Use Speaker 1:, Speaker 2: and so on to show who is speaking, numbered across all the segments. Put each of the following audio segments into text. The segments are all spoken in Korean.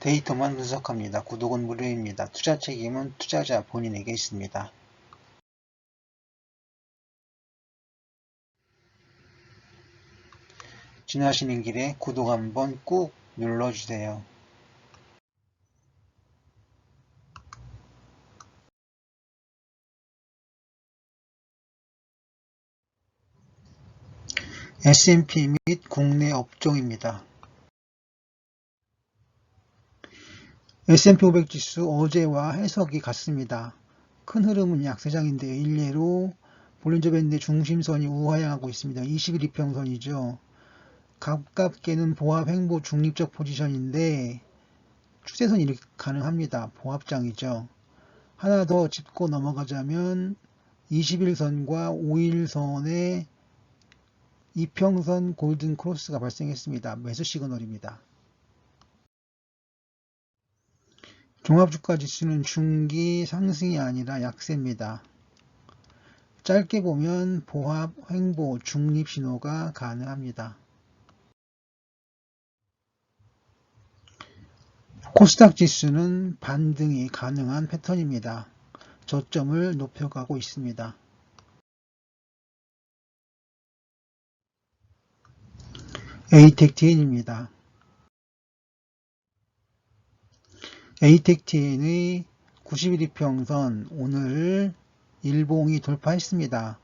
Speaker 1: 데이터만 분석합니다. 구독은 무료입니다. 투자 책임은 투자자 본인에게 있습니다. 지나시는 길에 구독 한번 꾹 눌러주세요. S&P 및 국내 업종입니다. S&P 500 지수 어제와 해석이 같습니다. 큰 흐름은 약세장인데요. 일례로 볼린저 밴드 중심선이 우하향하고 있습니다. 21 이평선이죠. 가깝게는 보합 횡보 중립적 포지션인데 추세선이 이렇게 가능합니다. 보합장이죠. 하나 더 짚고 넘어가자면 21선과 5일선의 이평선 골든 크로스가 발생했습니다. 매수 시그널입니다. 종합주가 지수는 중기 상승이 아니라 약세입니다. 짧게 보면 보합, 횡보, 중립 신호가 가능합니다. 코스닥 지수는 반등이 가능한 패턴입니다. 저점을 높여가고 있습니다. 에이텍TN입니다. 에이텍TN의 91이평선 오늘 일봉이 돌파했습니다.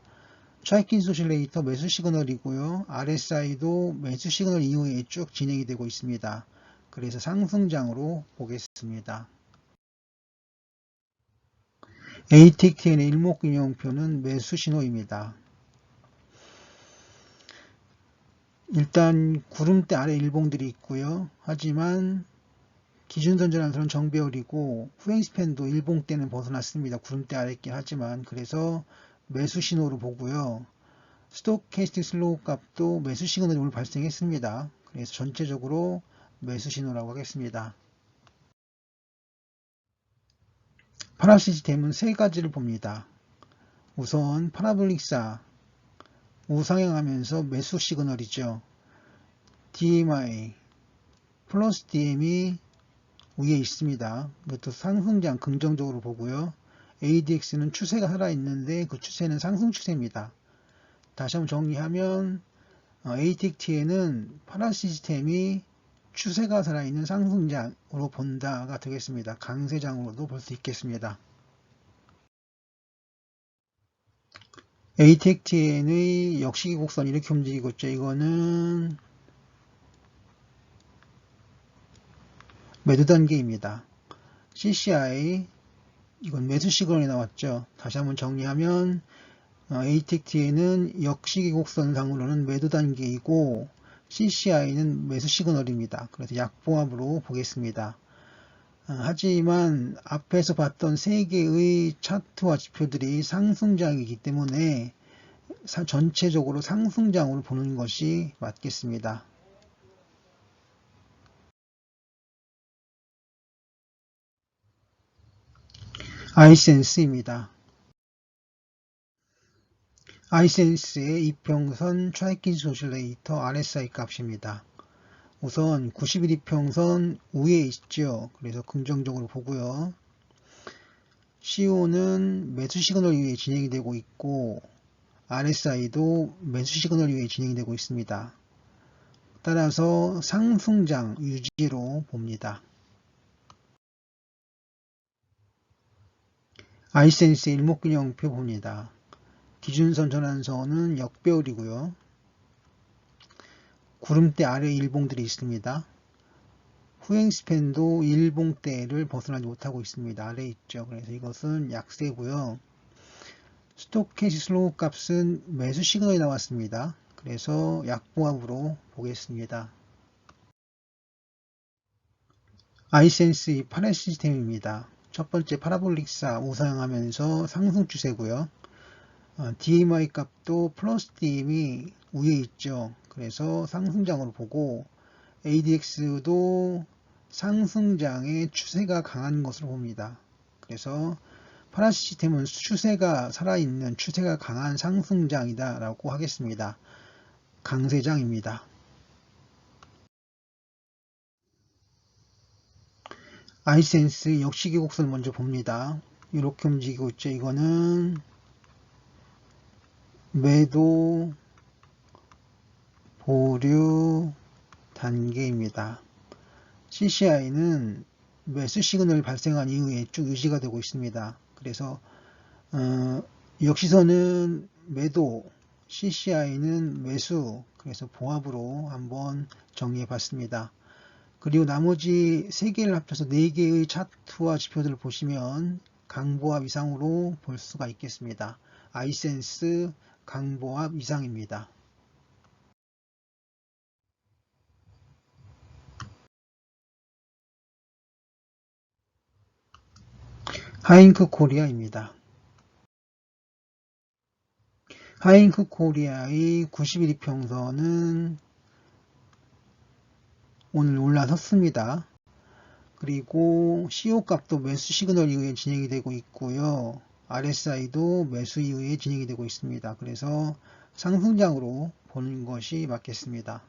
Speaker 1: 트라이킨 소실레이터 매수 시그널이고요. RSI도 매수 시그널 이후에 쭉 진행이 되고 있습니다. 그래서 상승장으로 보겠습니다. ATTN의 일목균형표는 매수 신호입니다. 일단 구름대 아래 일봉들이 있고요. 하지만 기준선 전환선은 정배열이고 후행스팬도 일봉 때는 벗어났습니다. 구름대 아래 있긴 하지만 그래서 매수 신호로 보고요. 스토캐스틱 슬로우 값도 매수 시그널이 오늘 발생했습니다. 그래서 전체적으로 매수 신호라고 하겠습니다. 파라 시스템은 세 가지를 봅니다. 우선 파라볼릭사 우상향하면서 매수 시그널이죠. DMI 플러스 DM이 위에 있습니다. 이것도 상승장 긍정적으로 보고요. ADX는 추세가 살아있는데 그 추세는 상승 추세입니다. 다시 한번 정리하면 ATXT에는 파라 시스템이 추세가 살아있는 상승장으로 본다가 되겠습니다. 강세장으로도 볼 수 있겠습니다. ATXTN의 역시기 곡선 이렇게 움직이고 있죠. 이거는 매도 단계입니다. CCI 이건 매수 시그널이 나왔죠. 다시 한번 정리하면 ATXTN은 역시기 곡선 상으로는 매도 단계이고 CCI는 매수 시그널입니다. 그래서 약보합으로 보겠습니다. 하지만 앞에서 봤던 세 개의 차트와 지표들이 상승장이기 때문에 전체적으로 상승장으로 보는 것이 맞겠습니다. 아이센스입니다. 아이센스의 이평선 트라이킨 소실레이터 RSI 값입니다. 우선 91 이평선 위에 있죠. 그래서 긍정적으로 보고요. CO는 매수 시그널 위에 진행이 되고 있고 RSI도 매수 시그널 위에 진행이 되고 있습니다. 따라서 상승장 유지로 봅니다. 아이센스의 일목균형표 봅니다. 기준선 전환선은 역배열이고요. 구름대 아래 일봉들이 있습니다. 후행스팬도 일봉대를 벗어나지 못하고 있습니다. 아래 있죠. 그래서 이것은 약세고요. 스토캐시 슬로우 값은 매수 시그널이 나왔습니다. 그래서 약보합으로 보겠습니다. 아이센스 파라 시스템입니다. 첫 번째 파라볼릭사 우상하면서 상승 추세고요. 어, DMI 값도 플러스 DM이 위에 있죠. 그래서 상승장으로 보고 ADX도 상승장의 추세가 강한 것으로 봅니다. 그래서 파라 시스템은 추세가 살아있는 추세가 강한 상승장이다 라고 하겠습니다. 강세장입니다. 아이센스 역시 기 곡선을 먼저 봅니다. 이렇게 움직이고 있죠. 이거는 매도 보류 단계입니다. CCI는 매수 시그널이 발생한 이후에 쭉 유지가 되고 있습니다. 그래서 어, 역시선은 매도, CCI는 매수, 그래서 보합으로 한번 정리해 봤습니다. 그리고 나머지 3개를 합쳐서 4개의 차트와 지표들을 보시면 강보합 이상으로 볼 수가 있겠습니다. 아이센스 강보합 이상입니다. 하잉크 코리아입니다. 하잉크 코리아의 91이평선은 오늘 올라섰습니다. 그리고 CO 값도 매수 시그널 이후에 진행이 되고 있고요. RSI도 매수 이후에 진행이 되고 있습니다. 그래서 상승장으로 보는 것이 맞겠습니다.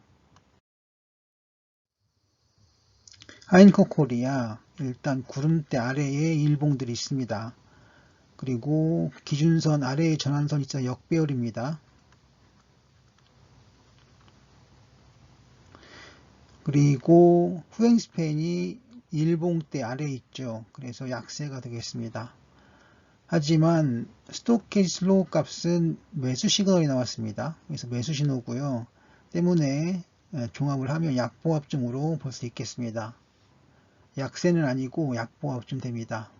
Speaker 1: 하인코 코리아 일단 구름대 아래에 일봉들이 있습니다. 그리고 기준선 아래에 전환선이 있어 역배열입니다. 그리고 후행 스팬이 일봉대 아래에 있죠. 그래서 약세가 되겠습니다. 하지만 스토케 슬로우 값은 매수 시그널이 나왔습니다. 그래서 매수 신호고요. 때문에 종합을 하면 약보합증으로 볼 수 있겠습니다. 약세는 아니고 약보합쯤 됩니다.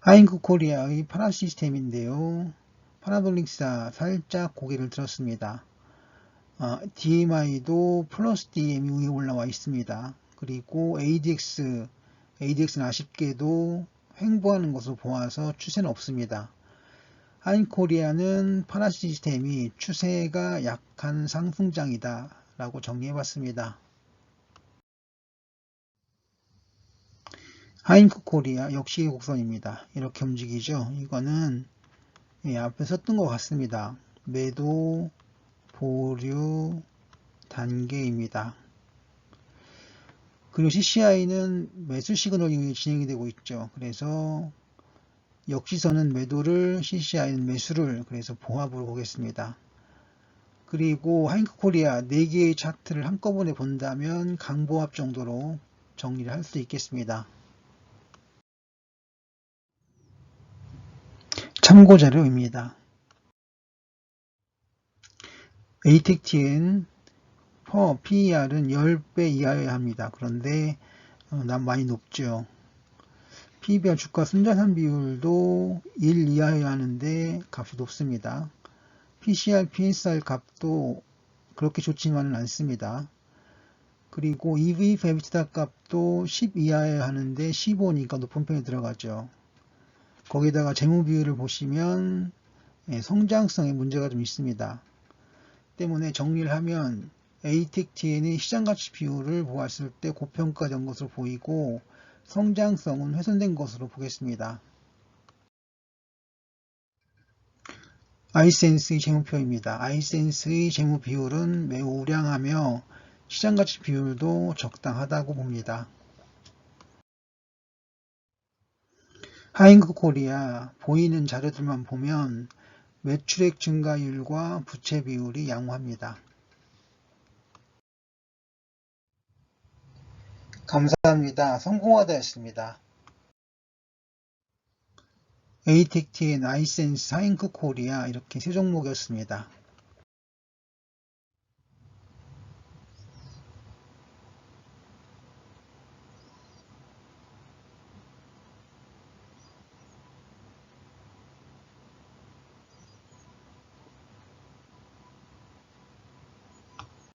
Speaker 1: 하인크 코리아의 파라 시스템인데요. 파라돌릭사 살짝 고개를 들었습니다. 어, DMI도 플러스 DM 위에 올라와 있습니다. 그리고 ADX, ADX는 아쉽게도 횡보하는 것으로 보아서 추세는 없습니다. 하인코리아는 파라 시스템이 추세가 약한 상승장이다 라고 정리해 봤습니다. 하인크 코리아 역시 곡선입니다. 이렇게 움직이죠. 이거는 예, 앞에 썼던 것 같습니다. 매도 보류 단계입니다. 그리고 CCI는 매수 시그널 이후에 진행이 되고 있죠. 그래서 역시선은 매도를 CCI는 매수를 그래서 보합으로 보겠습니다. 그리고 하인크 코리아 4개의 차트를 한꺼번에 본다면 강보합 정도로 정리를 할 수 있겠습니다. 참고자료입니다. ATTN 퍼 PER은 10배 이하여야 합니다. 그런데 어, 난 많이 높죠. PBR 주가 순자산 비율도 1 이하여야 하는데 값이 높습니다. PCR, PSR 값도 그렇게 좋지만은 않습니다. 그리고 EV 베비티다 값도 10 이하여야 하는데 15니까 높은 편에 들어가죠. 거기다가 재무 비율을 보시면 예, 성장성에 문제가 좀 있습니다. 때문에 정리를 하면 ATTN의 시장가치 비율을 보았을 때 고평가된 것으로 보이고 성장성은 훼손된 것으로 보겠습니다. 아이센스의 재무표입니다. 아이센스의 재무 비율은 매우 우량하며 시장가치 비율도 적당하다고 봅니다. 하잉크 코리아 보이는 자료들만 보면 매출액 증가율과 부채 비율이 양호합니다. 감사합니다. 성공하다였습니다. 에이텍TN, 아이센스, 하잉크 코리아 이렇게 세 종목이었습니다.